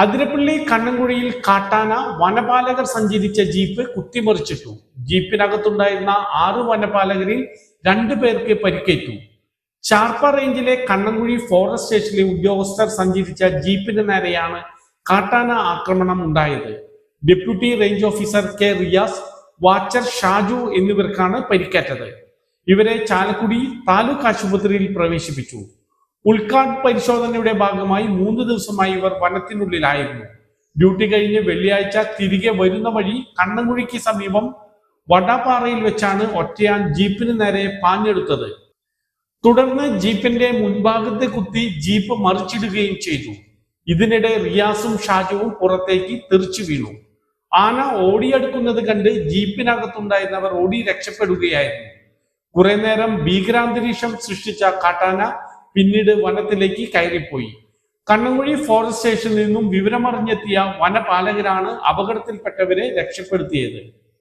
അതിരപ്പള്ളി കണ്ണൻകുഴിയിൽ കാട്ടാന വനപാലകർ സഞ്ചരിച്ച ജീപ്പ് കുത്തിമറിച്ചിട്ടു. ജീപ്പിനകത്തുണ്ടായിരുന്ന ആറ് വനപാലകരിൽ രണ്ടു പേർക്ക് പരിക്കേറ്റു. ചാർപ്പ റേഞ്ചിലെ കണ്ണൻകുഴി ഫോറസ്റ്റ് സ്റ്റേഷനിലെ ഉദ്യോഗസ്ഥർ സഞ്ചരിച്ച ജീപ്പിന് നേരെയാണ് കാട്ടാന ആക്രമണം ഉണ്ടായത്. Deputy range officer K Riyas watcher Shaju എന്നിവർക്കാണ് പരിക്കേറ്റത്. ഇവരെ ചാലക്കുടി താലൂക്ക് ആശുപത്രിയിൽ പ്രവേശിപ്പിച്ചു. ഉൾക്കാട് പരിശോധനയുടെ ഭാഗമായി മൂന്ന് ദിവസമായി ഇവർ വനത്തിനുള്ളിലായിരുന്നു. ഡ്യൂട്ടി കഴിഞ്ഞ് വെള്ളിയാഴ്ച തിരികെ വരുന്ന വഴി കണ്ണൻകുഴിക്ക് സമീപം വടാപ്പാറയിൽ വെച്ചാണ് ഒറ്റയാൻ ജീപ്പിന് നേരെ പാഞ്ഞെടുത്തത്. തുടർന്ന് ജീപ്പിന്റെ മുൻഭാഗത്തെ കുത്തി ജീപ്പ് മറിച്ചിടുകയും ചെയ്തു. ഇതിനിടെ റിയാസും ഷാജുവും പുറത്തേക്ക് തെറിച്ചു വീണു. ആന ഓടിയെടുക്കുന്നത് കണ്ട് ജീപ്പിനകത്തുണ്ടായിരുന്നവർ ഓടി രക്ഷപ്പെടുകയായിരുന്നു. കുറെ നേരം ഭീകരാന്തരീക്ഷം സൃഷ്ടിച്ച കാട്ടാന പിന്നീട് വനത്തിലേക്ക് കയറിപ്പോയി. കണ്ണുകുഴി ഫോറസ്റ്റ് സ്റ്റേഷനിൽ നിന്നും വിവരമറിഞ്ഞെത്തിയ വനപാലകരാണ് അപകടത്തിൽപ്പെട്ടവരെ രക്ഷപ്പെടുത്തിയത്.